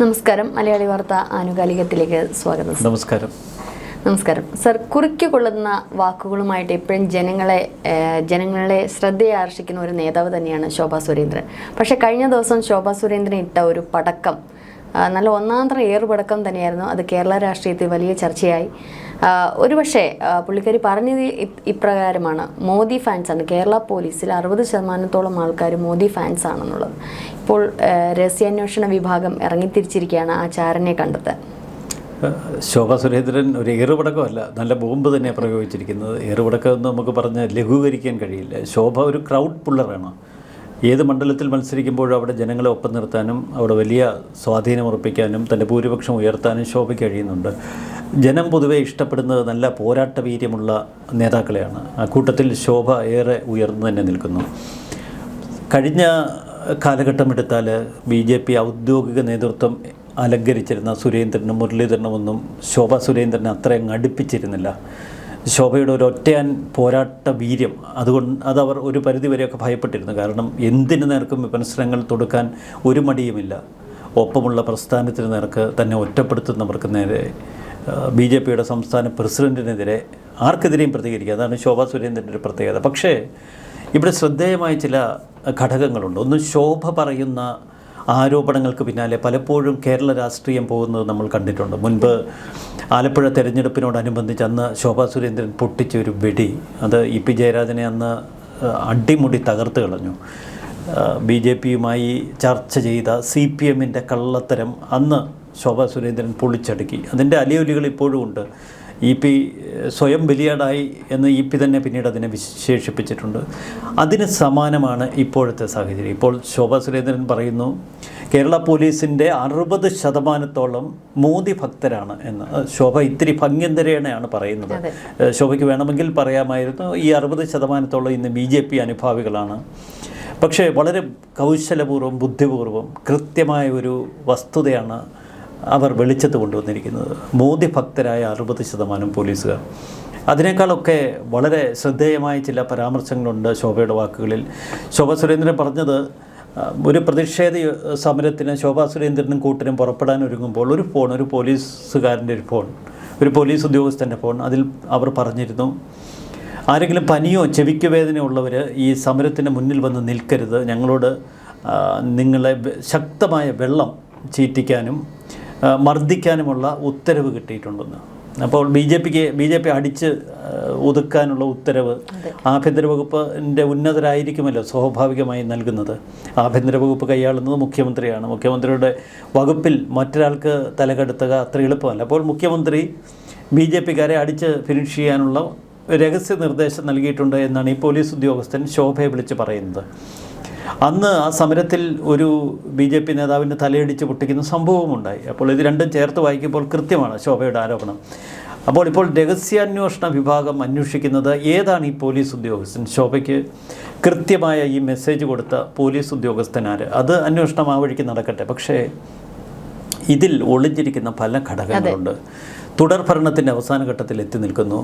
നമസ്കാരം. മലയാളി വാർത്ത ആനുകാലികത്തിലേക്ക് സ്വാഗതം നമസ്കാരം. നമസ്കാരം. സർ കുറിക്ക് കൊള്ളുന്ന വാക്കുകളുമായിട്ട് എപ്പോഴും ജനങ്ങളെ ജനങ്ങളെ ശ്രദ്ധയെ ആകർഷിക്കുന്ന ഒരു നേതാവ് തന്നെയാണ് ശോഭാ സുരേന്ദ്രൻ. പക്ഷേ കഴിഞ്ഞ ദിവസം ശോഭാ സുരേന്ദ്രൻ ഇട്ട ഒരു പടക്കം നല്ല ഒന്നാന്തര ഏറുപടക്കം തന്നെയായിരുന്നു. അത് കേരള രാഷ്ട്രീയത്തിൽ വലിയ ചർച്ചയായി. ഒരുപക്ഷെ പക്ഷേ പുള്ളിക്കാരി പറഞ്ഞത് ഇപ്രകാരമാണ്. മോദി ഫാൻസാണ് കേരള പോലീസിൽ അറുപത് ശതമാനത്തോളം ആൾക്കാർ മോദി ഫാൻസ് ആണെന്നുള്ളത്. ഇപ്പോൾ രഹസ്യാന്വേഷണ വിഭാഗം ഇറങ്ങിത്തിരിച്ചിരിക്കുകയാണ് ആ ചാരനെ കണ്ടെത്താൻ. ഏഹ് ശോഭ സുരേന്ദ്രൻ ഒരു ഏറുപടക്കമല്ല നല്ല ബോംബ് തന്നെ പ്രയോഗിച്ചിരിക്കുന്നത്. ഏറുപടക്കം എന്ന് നമുക്ക് പറഞ്ഞ് ലഘൂകരിക്കാൻ കഴിയില്ല. ശോഭ ഒരു ക്രൗഡ് പുള്ളറാണ് ഏത് മണ്ഡലത്തിൽ മത്സരിക്കുമ്പോഴും അവിടെ ജനങ്ങളെ ഒപ്പം നിർത്താനും അവിടെ വലിയ സ്വാധീനം ഉറപ്പിക്കാനും തന്റെ ഭൂരിപക്ഷം ഉയർത്താനും ശോഭയ്ക്ക് കഴിയുന്നുണ്ട്. ജനം പൊതുവെ ഇഷ്ടപ്പെടുന്നത് നല്ല പോരാട്ട വീര്യമുള്ള നേതാക്കളെയാണ്. ആ കൂട്ടത്തിൽ ശോഭ ഏറെ ഉയർന്നു തന്നെ നിൽക്കുന്നു. കഴിഞ്ഞ കാലഘട്ടം എടുത്താൽ ബി ജെ പി ഔദ്യോഗിക നേതൃത്വം അലങ്കരിച്ചിരുന്ന സുരേന്ദ്രനും മുരളീധരനുമൊന്നും ശോഭ സുരേന്ദ്രനെ അത്രയും അടുപ്പിച്ചിരുന്നില്ല. ശോഭയുടെ ഒരു ഒറ്റയാൻ പോരാട്ട വീര്യം. അതുകൊണ്ട് അതവർ ഒരു പരിധിവരെയൊക്കെ ഭയപ്പെട്ടിരുന്നു. കാരണം എന്തിനു നേർക്കും വിമർശനങ്ങൾ തൊടുക്കാൻ ഒരു മടിയുമില്ല. ഒപ്പമുള്ള പ്രസ്ഥാനത്തിന് നേർക്ക് തന്നെ ഒറ്റപ്പെടുത്തുന്നവർക്ക് നേരെ ബി ജെ പിയുടെ സംസ്ഥാന പ്രസിഡന്റിനെതിരെ ആർക്കെതിരെയും പ്രതികരിക്കുക. അതാണ് ശോഭാ സുരേന്ദ്രന്റെ ഒരു പ്രത്യേകത. പക്ഷേ ഇവിടെ ശ്രദ്ധേയമായ ചില ഘടകങ്ങളുണ്ട്. ഒന്ന് ശോഭ പറയുന്ന ആരോപണങ്ങൾക്ക് പിന്നാലെ പലപ്പോഴും കേരള രാഷ്ട്രീയം പോകുന്നത് നമ്മൾ കണ്ടിട്ടുണ്ട്. മുൻപ് ആലപ്പുഴ തെരഞ്ഞെടുപ്പിനോടനുബന്ധിച്ച് അന്ന് ശോഭാ സുരേന്ദ്രൻ പൊട്ടിച്ച ഒരു വെടി അത് ഇ പി ജയരാജനെ അന്ന് അടിമുടി തകർത്ത് കളഞ്ഞു. ബി ജെ പിയുമായി ചർച്ച ചെയ്ത സി പി എമ്മിന്റെ കള്ളത്തരം അന്ന് ശോഭാ സുരേന്ദ്രൻ പൊളിച്ചടുക്കി. അതിന്റെ അലിയൊലികൾ ഇപ്പോഴും ഉണ്ട്. ഇ പി സ്വയം ബലിയാടായി എന്ന് ഇ പി തന്നെ പിന്നീട് അതിനെ വിശേഷിപ്പിച്ചിട്ടുണ്ട്. അതിന് സമാനമാണ് ഇപ്പോഴത്തെ സാഹചര്യം. ഇപ്പോൾ ശോഭ സുരേന്ദ്രൻ പറയുന്നു കേരള പോലീസിന്റെ അറുപത് ശതമാനത്തോളം മോദി ഭക്തരാണ് എന്ന്. ശോഭ ഇത്തിരി ഭംഗ്യന്തരേണയാണ് പറയുന്നത്. ശോഭയ്ക്ക് വേണമെങ്കിൽ പറയാമായിരുന്നു ഈ അറുപത് ശതമാനത്തോളം ഇന്ന് ബി ജെ പി അനുഭാവികളാണ്. പക്ഷേ വളരെ കൗശലപൂർവം ബുദ്ധിപൂർവം കൃത്യമായ ഒരു വസ്തുതയാണ് അവർ വെളിച്ചത്ത് കൊണ്ടുവന്നിരിക്കുന്നത്. മോദി ഭക്തരായ അറുപത് ശതമാനം പോലീസുകാർ. അതിനേക്കാളൊക്കെ വളരെ ശ്രദ്ധേയമായ ചില പരാമർശങ്ങളുണ്ട് ശോഭയുടെ വാക്കുകളിൽ. ശോഭ സുരേന്ദ്രൻ പറഞ്ഞത് ഒരു പ്രതിഷേധ സമരത്തിന് ശോഭാ സുരേന്ദ്രനും കൂട്ടിനും പുറപ്പെടാൻ ഒരുങ്ങുമ്പോൾ ഒരു ഫോൺ ഒരു പോലീസുകാരന്റെ ഒരു ഫോൺ ഒരു പോലീസ് ഉദ്യോഗസ്ഥന്റെ ഫോൺ അതിൽ അവർ പറഞ്ഞിരുന്നു. ആരെങ്കിലും പനിയോ ചെവിക്ക് വേദനയോ ഉള്ളവർ ഈ സമരത്തിന് മുന്നിൽ വന്ന് നിൽക്കരുത്. ഞങ്ങളോട് നിങ്ങളെ ശക്തമായ വെള്ളം ചീറ്റിക്കാനും മർദ്ദിക്കാനുമുള്ള ഉത്തരവ് കിട്ടിയിട്ടുണ്ടെന്ന്. അപ്പോൾ ബി ജെ പിക്ക് ബി ജെ പി അടിച്ച് ഒതുക്കാനുള്ള ഉത്തരവ് ആഭ്യന്തര വകുപ്പിന്റെ ഉന്നതരായിരിക്കുമല്ലോ സ്വാഭാവികമായി നൽകുന്നത്. ആഭ്യന്തര വകുപ്പ് കൈയാളുന്നത് മുഖ്യമന്ത്രിയാണ്. മുഖ്യമന്ത്രിയുടെ വകുപ്പിൽ മറ്റൊരാൾക്ക് തലകെടുത്തുക അത്ര എളുപ്പമല്ല. അപ്പോൾ മുഖ്യമന്ത്രി ബി ജെ പിക്കാരെ അടിച്ച് ഫിനിഷ് ചെയ്യാനുള്ള രഹസ്യ നിർദ്ദേശം നൽകിയിട്ടുണ്ട് എന്നാണ് ഈ പോലീസ് ഉദ്യോഗസ്ഥൻ ശോഭയെ വിളിച്ച് പറയുന്നത്. അന്ന് ആ സമരത്തിൽ ഒരു ബി ജെ പി നേതാവിന്റെ തലയിടിച്ച് പൊട്ടിക്കുന്ന സംഭവമുണ്ടായി. അപ്പോൾ ഇത് രണ്ടും ചേർത്ത് വായിക്കുമ്പോൾ കൃത്യമാണ് ശോഭയുടെ ആരോപണം. അപ്പോൾ ഇപ്പോൾ രഹസ്യാന്വേഷണ വിഭാഗം അന്വേഷിക്കുന്നത് ഏതാണ് ഈ പോലീസ് ഉദ്യോഗസ്ഥൻ? ശോഭയ്ക്ക് കൃത്യമായ ഈ മെസ്സേജ് കൊടുത്ത പോലീസ് ഉദ്യോഗസ്ഥനാർ അത് അന്വേഷണം ആ വഴിക്ക് നടക്കട്ടെ. പക്ഷേ ഇതിൽ ഒളിഞ്ഞിരിക്കുന്ന പല ഘടകങ്ങളുണ്ട്. തുടർ ഭരണത്തിന്റെ അവസാന ഘട്ടത്തിൽ എത്തി നിൽക്കുന്നു.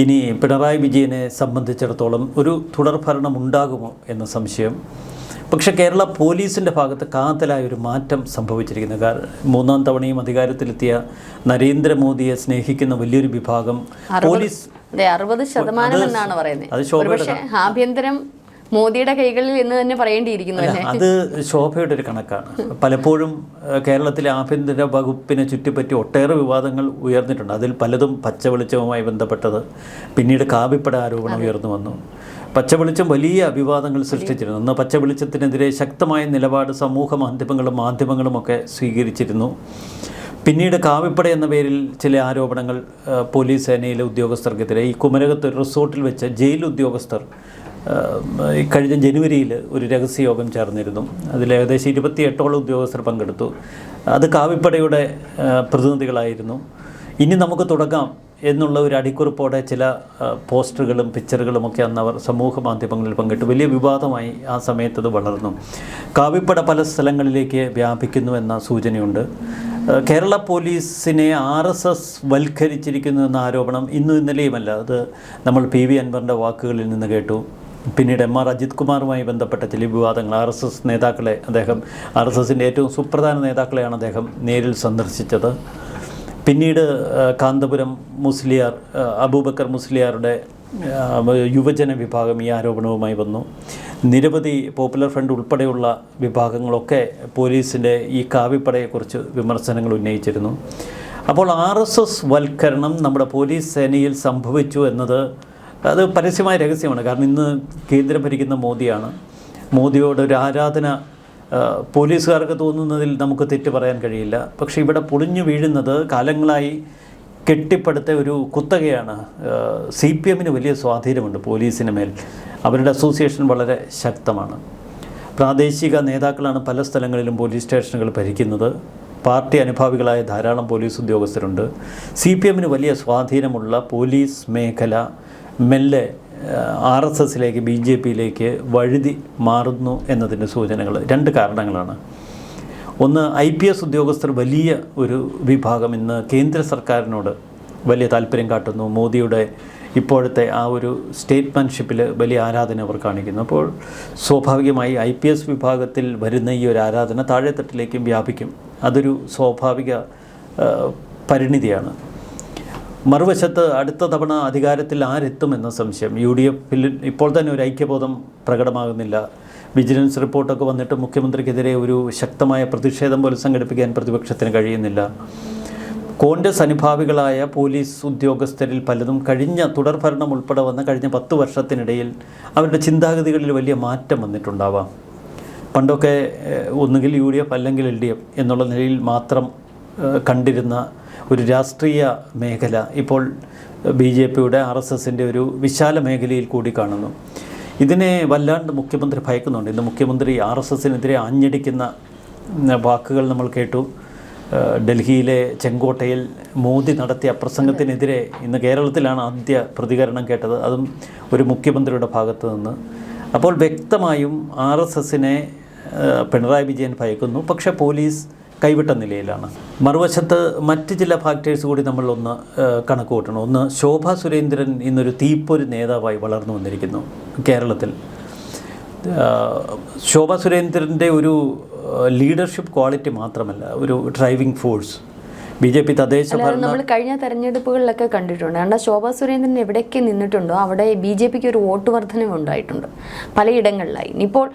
ഇനി പിണറായി വിജയനെ സംബന്ധിച്ചിടത്തോളം ഒരു തുടർ ഭരണം ഉണ്ടാകുമോ എന്ന സംശയം പക്ഷേ കേരള പോലീസിന്റെ ഭാഗത്ത് കാതലായ ഒരു മാറ്റം സംഭവിച്ചിരിക്കുന്നു. കാരണം മൂന്നാം തവണയും അധികാരത്തിലെത്തിയ നരേന്ദ്രമോദിയെ സ്നേഹിക്കുന്ന വലിയൊരു വിഭാഗം പോലീസ് അറുപത് ശതമാനം എന്നാണ് പറയുന്നത്. ആഭ്യന്തരം മോദിയുടെ കൈകളിൽ എന്ന് തന്നെ പറയേണ്ടിയിരിക്കുന്നു അത് ശോഭയുടെ ഒരു കണക്കാണ്. പലപ്പോഴും കേരളത്തിലെ ആഭ്യന്തര വകുപ്പിനെ ചുറ്റിപ്പറ്റി ഒട്ടേറെ വിവാദങ്ങൾ ഉയർന്നിട്ടുണ്ട്. അതിൽ പലതും പച്ചവെളിച്ചവുമായി ബന്ധപ്പെട്ടത് പിന്നീട് കാവിപ്പട ആരോപണം ഉയർന്നു വന്നു. പച്ചവെളിച്ചം വലിയ അഭിവാദങ്ങൾ സൃഷ്ടിച്ചിരുന്നു. അന്ന് പച്ചവെളിച്ചത്തിനെതിരെ ശക്തമായ നിലപാട് സമൂഹ മാധ്യമങ്ങളും മാധ്യമങ്ങളും ഒക്കെ സ്വീകരിച്ചിരുന്നു. പിന്നീട് കാവിപ്പട എന്ന പേരിൽ ചില ആരോപണങ്ങൾ പോലീസ് സേനയിലെ ഉദ്യോഗസ്ഥർക്കെതിരെ. ഈ കുമരകത്ത് റിസോർട്ടിൽ വെച്ച് ജയിൽ ഉദ്യോഗസ്ഥർ കഴിഞ്ഞ ജനുവരിയിൽ ഒരു രഹസ്യയോഗം ചേർന്നിരുന്നു. അതിൽ ഏകദേശം ഇരുപത്തിയെട്ടോളം ഉദ്യോഗസ്ഥർ പങ്കെടുത്തു. അത് കാവിപ്പടയുടെ പ്രതിനിധികളായിരുന്നു. ഇനി നമുക്ക് തുടങ്ങാം. എന്നുള്ള ഒരു അടിക്കുറിപ്പോടെ ചില പോസ്റ്ററുകളും പിക്ചറുകളും ഒക്കെ അന്ന് അവർ സമൂഹ മാധ്യമങ്ങളിൽ പങ്കിട്ട്. വലിയ വിവാദമായി ആ സമയത്ത് അത് വളർന്നു. കാവിപ്പട പല സ്ഥലങ്ങളിലേക്ക് വ്യാപിക്കുന്നു എന്ന സൂചനയുണ്ട്. കേരള പോലീസിനെ ആർ എസ് എസ് വൽക്കരിച്ചിരിക്കുന്നു എന്ന ആരോപണം ഇന്നും ഇന്നലെയുമല്ല. അത് നമ്മൾ പി വി അൻവറിന്റെ വാക്കുകളിൽ നിന്ന് കേട്ടു. പിന്നീട് എം ആർ അജിത് കുമാറുമായി ബന്ധപ്പെട്ട ചില വിവാദങ്ങൾ ആർ എസ് എസ് നേതാക്കളെ അദ്ദേഹം ആർ എസ് എസിന്റെ ഏറ്റവും സുപ്രധാന നേതാക്കളെയാണ് അദ്ദേഹം നേരിൽ സന്ദർശിച്ചത്. പിന്നീട് കാന്തപുരം മുസ്ലിയാർ അബൂബക്കർ മുസ്ലിയാരുടെ യുവജന വിഭാഗം ഈ ആരോപണവുമായി വന്നു. നിരവധി പോപ്പുലർ ഫ്രണ്ട് ഉൾപ്പെടെയുള്ള വിഭാഗങ്ങളൊക്കെ പോലീസിന്റെ ഈ കാവിപ്പടയെക്കുറിച്ച് വിമർശനങ്ങൾ ഉന്നയിച്ചിരുന്നു. അപ്പോൾ ആർ എസ് എസ് വൽക്കരണം നമ്മുടെ പോലീസ് സേനയിൽ സംഭവിച്ചു എന്നത് അത് പരസ്യമായ രഹസ്യമാണ്. കാരണം ഇന്ന് കേന്ദ്രം ഭരിക്കുന്ന മോദിയാണ്. മോദിയോട് ഒരു ആരാധന പോലീസുകാർക്ക് തോന്നുന്നതിൽ നമുക്ക് തെറ്റ് പറയാൻ കഴിയില്ല. പക്ഷേ ഇവിടെ പൊളിഞ്ഞു വീഴുന്നത് കാലങ്ങളായി കെട്ടിപ്പടുത്ത ഒരു കുത്തകയാണ്. സി പി എമ്മിന് വലിയ സ്വാധീനമുണ്ട് പോലീസിന് മേൽ. അവരുടെ അസോസിയേഷൻ വളരെ ശക്തമാണ്. പ്രാദേശിക നേതാക്കളാണ് പല സ്ഥലങ്ങളിലും പോലീസ് സ്റ്റേഷനുകൾ ഭരിക്കുന്നത്. പാർട്ടി അനുഭാവികളായ ധാരാളം പോലീസ് ഉദ്യോഗസ്ഥരുണ്ട്. സി പി എമ്മിന് വലിയ സ്വാധീനമുള്ള പോലീസ് മേഖല മെല്ലെ ആർ എസ് എസിലേക്ക് ബി ജെ പിയിലേക്ക് വഴുതി മാറുന്നു എന്നതിന്റെ സൂചനകൾ രണ്ട് കാരണങ്ങളാണ്. ഒന്ന് ഐ പി എസ് ഉദ്യോഗസ്ഥർ വലിയ ഒരു വിഭാഗം ഇന്ന് കേന്ദ്ര സർക്കാരിനോട് വലിയ താല്പര്യം കാട്ടുന്നു. മോദിയുടെ ഇപ്പോഴത്തെ ആ ഒരു സ്റ്റേറ്റ്മെൻഷിപ്പിൽ വലിയ ആരാധന അവർ കാണിക്കുന്നു. അപ്പോൾ സ്വാഭാവികമായി ഐ പി എസ് വിഭാഗത്തിൽ വരുന്ന ഈ ഒരു ആരാധന താഴെത്തട്ടിലേക്കും വ്യാപിക്കും. അതൊരു സ്വാഭാവിക പരിണിതിയാണ്. മറുവശത്ത് അടുത്ത തവണ അധികാരത്തിൽ ആരെത്തും എന്ന സംശയം. യു ഡി എഫിൽ ഇപ്പോൾ തന്നെ ഒരു ഐക്യബോധം പ്രകടമാകുന്നില്ല. വിജിലൻസ് റിപ്പോർട്ടൊക്കെ വന്നിട്ട് മുഖ്യമന്ത്രിക്കെതിരെ ഒരു ശക്തമായ പ്രതിഷേധം പോലും സംഘടിപ്പിക്കാൻ പ്രതിപക്ഷത്തിന് കഴിയുന്നില്ല. കോൺഗ്രസ് അനുഭാവികളായ പോലീസ് ഉദ്യോഗസ്ഥരിൽ പലതും കഴിഞ്ഞ തുടർഭരണം ഉൾപ്പെടെ വന്ന കഴിഞ്ഞ പത്ത് വർഷത്തിനിടയിൽ അവരുടെ ചിന്താഗതികളിൽ വലിയ മാറ്റം വന്നിട്ടുണ്ടാവാം. പണ്ടൊക്കെ ഒന്നുകിൽ യു ഡി എഫ് അല്ലെങ്കിൽ എൽ ഡി എഫ് എന്നുള്ള നിലയിൽ മാത്രം കണ്ടിരുന്ന ഒരു രാഷ്ട്രീയ മേഖല ഇപ്പോൾ ബി ജെ പിയുടെ ആർ എസ് എസിന്റെ ഒരു വിശാല മേഖലയിൽ കൂടി കാണുന്നു. ഇതിനെ വല്ലാണ്ട് മുഖ്യമന്ത്രി ഭയക്കുന്നുണ്ട്. ഇന്ന് മുഖ്യമന്ത്രി ആർ എസ് എസിനെതിരെ ആഞ്ഞടിക്കുന്ന വാക്കുകൾ നമ്മൾ കേട്ടു. ഡൽഹിയിലെ ചെങ്കോട്ടയിൽ മോദി നടത്തിയ പ്രസംഗത്തിനെതിരെ ഇന്ന് കേരളത്തിലാണ് ആദ്യ പ്രതികരണം കേട്ടത്. അതും ഒരു മുഖ്യമന്ത്രിയുടെ ഭാഗത്തു നിന്ന്. അപ്പോൾ വ്യക്തമായും ആർ എസ് എസിനെ പിണറായി വിജയൻ ഭയക്കുന്നു. പക്ഷേ പോലീസ് കൈവിട്ട നിലയിലാണ്. മറുവശത്ത് മറ്റ് ചില ഫാക്ടേഴ്സ് കൂടി നമ്മളൊന്ന് കണക്ക് കൂട്ടണം ഒന്ന് ശോഭ സുരേന്ദ്രൻ ഇന്നൊരു തീപ്പൊരു നേതാവായി വളർന്നു വന്നിരിക്കുന്നു കേരളത്തിൽ. ശോഭ സുരേന്ദ്രന്റെ ഒരു ലീഡർഷിപ്പ് ക്വാളിറ്റി മാത്രമല്ല ഒരു driving force B J P തദ്ദേശ നമ്മൾ കഴിഞ്ഞ തെരഞ്ഞെടുപ്പുകളിലൊക്കെ കണ്ടിട്ടുണ്ട്. കാരണം ശോഭാ സുരേന്ദ്രൻ എവിടെയൊക്കെ നിന്നിട്ടുണ്ടോ അവിടെ ബി ജെ പിക്ക് ഒരു വോട്ട് വർധനവ് ഉണ്ടായിട്ടുണ്ട്. പലയിടങ്ങളിലായി. ഇപ്പോൾ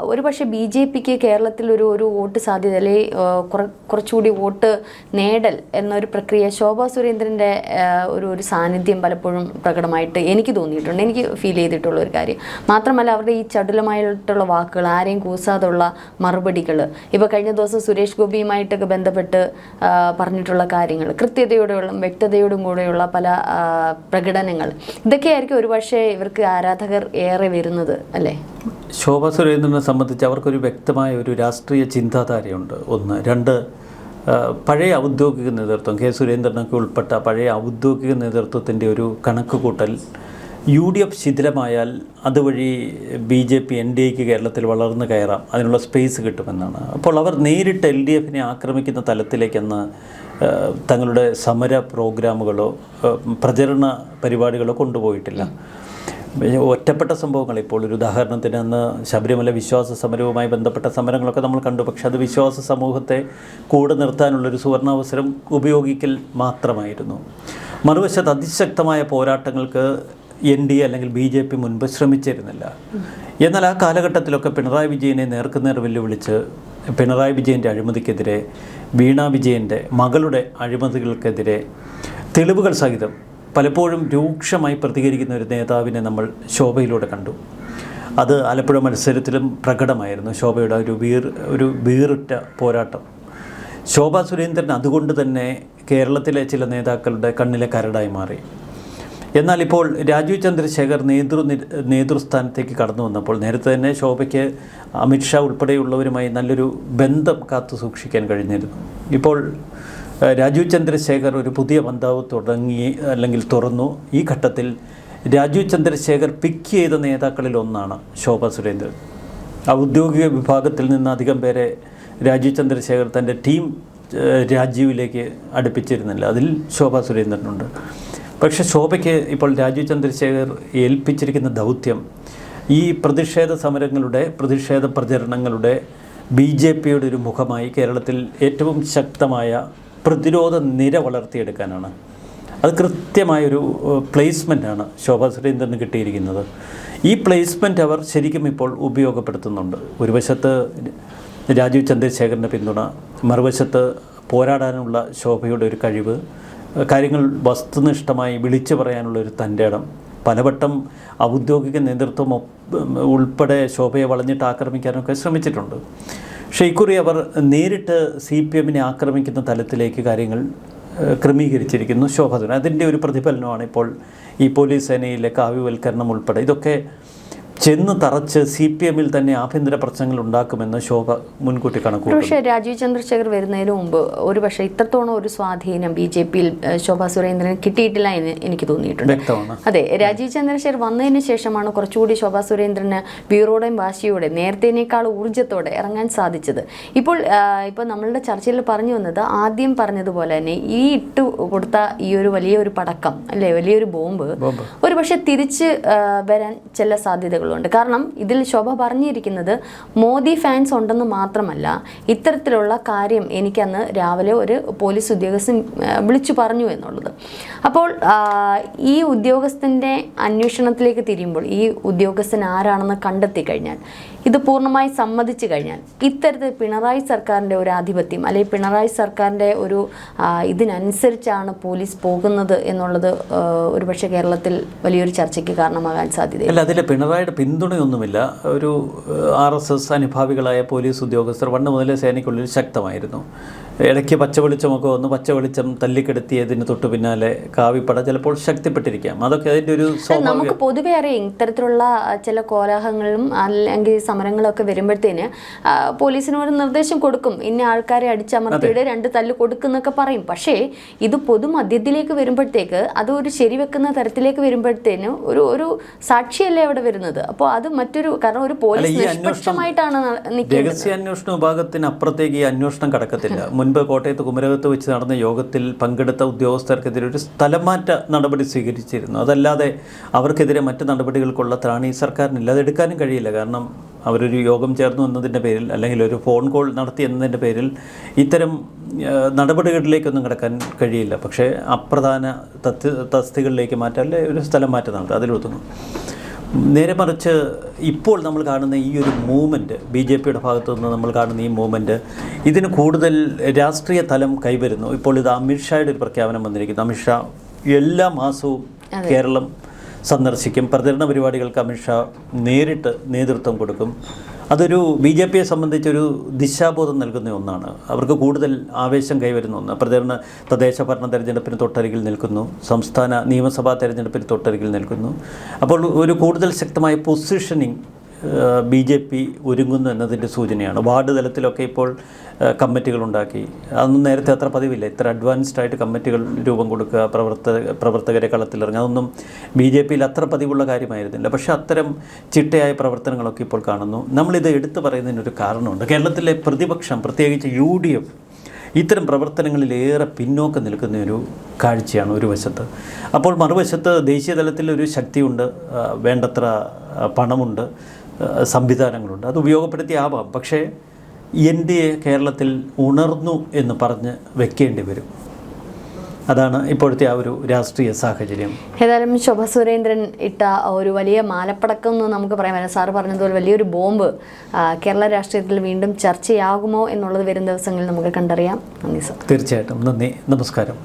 ഒരു പക്ഷേ ബി ജെ പിക്ക് കേരളത്തിൽ ഒരു ഒരു വോട്ട് സാധ്യത അല്ലെങ്കിൽ കുറ- കുറച്ചുകൂടി വോട്ട് നേടൽ എന്നൊരു പ്രക്രിയ ശോഭാ സുരേന്ദ്രന്റെ ഒരു ഒരു സാന്നിധ്യം പലപ്പോഴും പ്രകടമായിട്ട് എനിക്ക് തോന്നിയിട്ടുണ്ട്. എനിക്ക് ഫീൽ ചെയ്തിട്ടുള്ള ഒരു കാര്യം. മാത്രമല്ല അവരുടെ ഈ ചടുലമായിട്ടുള്ള വാക്കുകൾ ആരെയും കൂസാതുള്ള മറുപടികൾ ഇപ്പോൾ കഴിഞ്ഞ ദിവസം സുരേഷ് ഗോപിയുമായിട്ടൊക്കെ ബന്ധപ്പെട്ട് പറഞ്ഞിട്ടുള്ള കാര്യങ്ങൾ കൃത്യതയോടെയുള്ള വ്യക്തതയോടും കൂടെയുള്ള പല പ്രകടനങ്ങൾ. ഇതൊക്കെയായിരിക്കും ഒരുപക്ഷെ ഇവർക്ക് ആരാധകർ ഏറെ വരുന്നത് അല്ലേ? ശോഭ സുരേന്ദ്രനെ സംബന്ധിച്ച് അവർക്കൊരു വ്യക്തമായ ഒരു രാഷ്ട്രീയ ചിന്താധാരയുണ്ട്. ഒന്ന്. രണ്ട് പഴയ ഔദ്യോഗിക നേതൃത്വം കെ സുരേന്ദ്രനൊക്കെ ഉൾപ്പെട്ട പഴയ ഔദ്യോഗിക നേതൃത്വത്തിന്റെ ഒരു കണക്ക് കൂട്ടൽ യു ഡി എഫ് ശിഥിലമായാൽ അതുവഴി B J P N D എക്ക് കേരളത്തിൽ വളർന്നു കയറാം. അതിനുള്ള സ്പേസ് കിട്ടുമെന്നാണ്. അപ്പോൾ അവർ നേരിട്ട് എൽ ഡി എഫിനെ ആക്രമിക്കുന്ന തലത്തിലേക്കെന്ന് തങ്ങളുടെ സമര പ്രോഗ്രാമുകളോ പ്രചരണ പരിപാടികളോ കൊണ്ടുപോയിട്ടില്ല. ഒറ്റപ്പെട്ട സംഭവങ്ങൾ ഇപ്പോൾ ഒരു ഉദാഹരണത്തിന് അന്ന് ശബരിമല വിശ്വാസ സമരവുമായി ബന്ധപ്പെട്ട സമരങ്ങളൊക്കെ നമ്മൾ കണ്ടു. പക്ഷേ അത് വിശ്വാസ സമൂഹത്തെ കൂടെ നിർത്താനുള്ളൊരു സുവർണാവസരം ഉപയോഗിക്കൽ മാത്രമായിരുന്നു. മറുവശത്ത് അതിശക്തമായ പോരാട്ടങ്ങൾക്ക് എൻ ഡി എ അല്ലെങ്കിൽ ബി ജെ പി മുൻപ് ശ്രമിച്ചിരുന്നില്ല. എന്നാൽ ആ കാലഘട്ടത്തിലൊക്കെ പിണറായി വിജയനെ നേർക്കുനേർ വെല്ലുവിളിച്ച് പിണറായി വിജയന്റെ അഴിമതിക്കെതിരെ വീണ വിജയന്റെ മകളുടെ അഴിമതികൾക്കെതിരെ തെളിവുകൾ സഹിതം പലപ്പോഴും രൂക്ഷമായി പ്രതികരിക്കുന്ന ഒരു നേതാവിനെ നമ്മൾ ശോഭയിലൂടെ കണ്ടു. അത് ആലപ്പുഴ മത്സരത്തിലും പ്രകടമായിരുന്നു. ശോഭയുടെ ഒരു വീർ ഒരു വീറിട്ട പോരാട്ടം. ശോഭ സുരേന്ദ്രൻ അതുകൊണ്ട് തന്നെ കേരളത്തിലെ ചില നേതാക്കളുടെ കണ്ണിലെ കരടായി മാറി. എന്നാൽ ഇപ്പോൾ രാജീവ് ചന്ദ്രശേഖർ നേതൃ നേതൃസ്ഥാനത്തേക്ക് കടന്നു വന്നപ്പോൾ നേരത്തെ തന്നെ ശോഭയ്ക്ക് അമിത്ഷാ ഉൾപ്പെടെയുള്ളവരുമായി നല്ലൊരു ബന്ധം കാത്തു സൂക്ഷിക്കാൻ കഴിഞ്ഞിരുന്നു. ഇപ്പോൾ രാജീവ് ചന്ദ്രശേഖർ ഒരു പുതിയ ബന്ധാവ് തുടങ്ങി അല്ലെങ്കിൽ തുറന്നു. ഈ ഘട്ടത്തിൽ രാജീവ് ചന്ദ്രശേഖർ പിക്ക് ചെയ്ത നേതാക്കളിൽ ഒന്നാണ് ശോഭ സുരേന്ദ്രൻ. ഔദ്യോഗിക വിഭാഗത്തിൽ നിന്ന് അധികം പേരെ രാജീവ് ചന്ദ്രശേഖർ തന്റെ ടീം രാജീവിലേക്ക് അടുപ്പിച്ചിരുന്നില്ല. അതിൽ ശോഭ സുരേന്ദ്രനുണ്ട്. പക്ഷേ ശോഭയ്ക്ക് ഇപ്പോൾ രാജീവ് ചന്ദ്രശേഖർ ഏൽപ്പിച്ചിരിക്കുന്ന ദൗത്യം ഈ പ്രതിഷേധ സമരങ്ങളുടെ പ്രതിഷേധ പ്രചരണങ്ങളുടെ ബി ജെ പിയുടെ ഒരു മുഖമായി കേരളത്തിൽ ഏറ്റവും ശക്തമായ പ്രതിരോധ നിര വളർത്തിയെടുക്കാനാണ്. അത് കൃത്യമായൊരു പ്ലേസ്മെന്റാണ് ശോഭാ സുരേന്ദ്രന് കിട്ടിയിരിക്കുന്നത്. ഈ പ്ലേസ്മെന്റ് അവർ ശരിക്കും ഇപ്പോൾ ഉപയോഗപ്പെടുത്തുന്നുണ്ട്. ഒരു വശത്ത് രാജീവ് ചന്ദ്രശേഖരന്റെ പിന്തുണ മറുവശത്ത് പോരാടാനുള്ള ശോഭയുടെ ഒരു കഴിവ് കാര്യങ്ങൾ വസ്തുനിഷ്ഠമായി വിളിച്ചു പറയാനുള്ളൊരു തന്റെ ഇടം പലവട്ടം ഔദ്യോഗിക നേതൃത്വം ഉൾപ്പെടെ ശോഭയെ വളഞ്ഞിട്ട് ആക്രമിക്കാനൊക്കെ ശ്രമിച്ചിട്ടുണ്ട്. പക്ഷേ ഇക്കുറി അവർ നേരിട്ട് സി പി എമ്മിനെ ആക്രമിക്കുന്ന തലത്തിലേക്ക് കാര്യങ്ങൾ ക്രമീകരിച്ചിരിക്കുന്നു. ശോഭ അതിന്റെ ഒരു പ്രതിഫലനമാണ് ഇപ്പോൾ ഈ പോലീസ് സേനയിലെ കാവ്യവൽക്കരണം ഉൾപ്പെടെ. ഇതൊക്കെ ചെന്ന് തറച്ച് സി പി എമ്മിൽ തന്നെ ആഭ്യന്തര പ്രശ്നങ്ങൾ ഉണ്ടാക്കുമെന്ന് ശോഭ മുൻകൂട്ടി കണക്കു പക്ഷേ രാജീവ് ചന്ദ്രശേഖർ വരുന്നതിന് മുമ്പ് ഒരു പക്ഷേ ഇത്രത്തോളം ഒരു സ്വാധീനം ബി ജെ പിയിൽ ശോഭ സുരേന്ദ്രന് കിട്ടിയിട്ടില്ല എന്ന് എനിക്ക് തോന്നിയിട്ടുണ്ട്. അതെ രാജീവ് ചന്ദ്രശേഖർ വന്നതിന് ശേഷമാണ് കുറച്ചുകൂടി ശോഭ സുരേന്ദ്രന് വീറോടെയും വാശിയോടെ നേരത്തേനേക്കാൾ ഊർജത്തോടെ ഇറങ്ങാൻ സാധിച്ചത്. ഇപ്പോൾ ഇപ്പോൾ നമ്മളുടെ ചർച്ചയിൽ പറഞ്ഞു വന്നത് ആദ്യം പറഞ്ഞതുപോലെ തന്നെ ഈ ഇട്ട് കൊടുത്ത ഈ ഒരു വലിയൊരു പടക്കം അല്ലെ വലിയൊരു ബോംബ്. ഒരു പക്ഷേ തിരിച്ച് വരാൻ ചില സാധ്യതകളുണ്ട് കാരണം ഇതിൽ ശോഭ പറഞ്ഞിരിക്കുന്നത് മോദി ഫാൻസ് ഉണ്ടെന്ന് മാത്രമല്ല ഇത്തരത്തിലുള്ള കാര്യം എനിക്കന്ന് രാവിലെ ഒരു പോലീസ് ഉദ്യോഗസ്ഥൻ വിളിച്ചു പറഞ്ഞു എന്നുള്ളത്. അപ്പോൾ ഈ ഉദ്യോഗസ്ഥന്റെ അന്വേഷണത്തിലേക്ക് തിരിയുമ്പോൾ ഈ ഉദ്യോഗസ്ഥൻ ആരാണെന്ന് കണ്ടെത്തി കഴിഞ്ഞാൽ ഇത് പൂർണമായി സമ്മതിച്ചു കഴിഞ്ഞാൽ ഇത്തരത്തിൽ പിണറായി സർക്കാരിന്റെ ഒരു ആധിപത്യം അല്ലെങ്കിൽ പിണറായി സർക്കാരിന്റെ ഒരു ഇതിനനുസരിച്ചാണ് പോലീസ് പോകുന്നത് എന്നുള്ളത് ഒരുപക്ഷെ കേരളത്തിൽ വലിയൊരു ചർച്ചയ്ക്ക് കാരണമാകാൻ സാധ്യതയില്ല അതിൽ പിണറായിയുടെ പിന്തുണയൊന്നുമില്ല. ഒരു ആർ എസ് എസ് അനുഭാവികളായ പോലീസ് ഉദ്യോഗസ്ഥർ പണ്ട് മുതലേ സേനയ്ക്കുള്ളിൽ ശക്തമായിരുന്നു. ഇടയ്ക്ക് പച്ച വെളിച്ചമൊക്കെ വന്ന് പച്ച വെളിച്ചം തല്ലിക്കെടുത്തിയതിന് തൊട്ട് പിന്നാലെ കാവിപ്പട ചിലപ്പോൾ ശക്തിപ്പെട്ടിരിക്കാം. അതൊക്കെ അതിന്റെ ഒരു നമുക്ക് പൊതുവെ അറിയാം. ഇത്തരത്തിലുള്ള ചില കോലാഹലങ്ങളും അല്ലെങ്കിൽ സമരങ്ങളൊക്കെ വരുമ്പോഴത്തേന് പോലീസിന് ഒരു നിർദ്ദേശം കൊടുക്കും. ഇന്ന ആൾക്കാരെ അടിച്ചമർത്തിയിട്ട് രണ്ട് തല്ല് കൊടുക്കുന്നൊക്കെ പറയും. പക്ഷേ ഇത് പൊതുമധ്യത്തിലേക്ക് വരുമ്പോഴത്തേക്ക് അത് ഒരു ശരിവെക്കുന്ന തരത്തിലേക്ക് വരുമ്പോഴത്തേന് ഒരു ഒരു സാക്ഷിയല്ലേ അവിടെ വരുന്നത്? അപ്പോൾ അത് മറ്റൊരു കാരണം ഒരു പോലീസ് നിഷ്പക്ഷമായിട്ടാണ് രഹസ്യാന്വേഷണ വിഭാഗത്തിന് അപ്പുറത്തേക്ക് ഈ അന്വേഷണം കടക്കത്തില്ല. മുൻപ് കോട്ടയത്ത് കുമരകത്ത് വെച്ച് നടന്ന യോഗത്തിൽ പങ്കെടുത്ത ഉദ്യോഗസ്ഥർക്കെതിരെ ഒരു സ്ഥലമാറ്റ നടപടി സ്വീകരിച്ചിരുന്നു. അതല്ലാതെ അവർക്കെതിരെ മറ്റ് നടപടികൾക്കുള്ള ത്രാണി സർക്കാരിനില്ല. അത് എടുക്കാനും കഴിയില്ല. കാരണം അവരൊരു യോഗം ചേർന്നു എന്നതിന്റെ പേരിൽ അല്ലെങ്കിൽ ഒരു ഫോൺ കോൾ നടത്തി എന്നതിന്റെ പേരിൽ ഇത്തരം നടപടികളിലേക്കൊന്നും കിടക്കാൻ കഴിയില്ല. പക്ഷേ അപ്രധാന തസ്തികളിലേക്ക് മാറ്റാൻ ഒരു സ്ഥലം മാറ്റം നടത്തുക അതിലൊതുങ്ങും. നേരെ മറിച്ച് ഇപ്പോൾ നമ്മൾ കാണുന്ന ഈ ഒരു മൂവ്മെന്റ് ബി ജെ പിയുടെ ഭാഗത്തു നിന്ന് നമ്മൾ കാണുന്ന ഈ മൂവ്മെന്റ് ഇതിന് കൂടുതൽ രാഷ്ട്രീയ തലം കൈവരുന്നു. ഇപ്പോൾ ഇത് അമിത്ഷായുടെ ഒരു പ്രഖ്യാപനം വന്നിരിക്കുന്നു. അമിത്ഷാ എല്ലാ മാസവും കേരളം സന്ദർശിക്കും. പ്രചരണ പരിപാടികൾക്ക് അമിത്ഷാ നേരിട്ട് നേതൃത്വം കൊടുക്കും. അതൊരു ബി ജെ പിയെ സംബന്ധിച്ചൊരു ദിശാബോധം നൽകുന്ന ഒന്നാണ്. അവർക്ക് കൂടുതൽ ആവേശം കൈവരുന്ന ഒന്ന്. പ്രചരണ തദ്ദേശ ഭരണ തെരഞ്ഞെടുപ്പിന് തൊട്ടരികിൽ നിൽക്കുന്നു. സംസ്ഥാന നിയമസഭാ തെരഞ്ഞെടുപ്പിന് തൊട്ടരികിൽ നിൽക്കുന്നു. അപ്പോൾ ഒരു കൂടുതൽ ശക്തമായ പൊസിഷനിങ് ബി ജെ പി ഒരുങ്ങുന്നു എന്നതിന്റെ സൂചനയാണ്. വാർഡ് തലത്തിലൊക്കെ ഇപ്പോൾ കമ്മിറ്റികൾ കമ്മിറ്റികളുണ്ടാക്കി അതൊന്നും നേരത്തെ അത്ര പതിവില്ല. ഇത്ര അഡ്വാൻസ്ഡ് ആയിട്ട് കമ്മിറ്റികൾ രൂപം കൊടുക്കുക പ്രവർത്തക പ്രവർത്തകരെ കളത്തിലിറങ്ങുക അതൊന്നും ബി ജെ പിയിൽ അത്ര പതിവുള്ള കാര്യമായിരുന്നില്ല. പക്ഷേ അത്തരം ചിട്ടയായ പ്രവർത്തനങ്ങളൊക്കെ ഇപ്പോൾ കാണുന്നു. നമ്മളിത് എടുത്തു പറയുന്നതിനൊരു കാരണമുണ്ട്. കേരളത്തിലെ പ്രതിപക്ഷം പ്രത്യേകിച്ച് യു ഡി എഫ് ഇത്തരം പ്രവർത്തനങ്ങളിൽ ഏറെ പിന്നോക്കം നിൽക്കുന്ന ഒരു കാഴ്ചയാണ് ഒരു വശത്ത്. അപ്പോൾ മറുവശത്ത് ദേശീയ തലത്തിൽ ഒരു ശക്തിയുണ്ട് വേണ്ടത്ര പണമുണ്ട്. സംവിധാനങ്ങളുണ്ട്. അത് ഉപയോഗപ്പെടുത്തിയാവാം പക്ഷേ എൻ ഡി എ കേരളത്തിൽ ഉണർന്നു എന്ന് പറഞ്ഞ് വെക്കേണ്ടി വരും. അതാണ് ഇപ്പോഴത്തെ ആ ഒരു രാഷ്ട്രീയ സാഹചര്യം. ഏതായാലും ശോഭ സുരേന്ദ്രൻ ഇട്ട ഒരു വലിയ മാലപ്പടക്കം എന്ന് നമുക്ക് പറയാൻ പറ്റില്ല. സാറ് പറഞ്ഞതുപോലെ വലിയൊരു ബോംബ് കേരള രാഷ്ട്രീയത്തിൽ വീണ്ടും ചർച്ചയാകുമോ എന്നുള്ളത് വരും ദിവസങ്ങളിൽ നമുക്ക് കണ്ടറിയാം. നന്ദി സാർ. തീർച്ചയായിട്ടും. നന്ദി. നമസ്കാരം.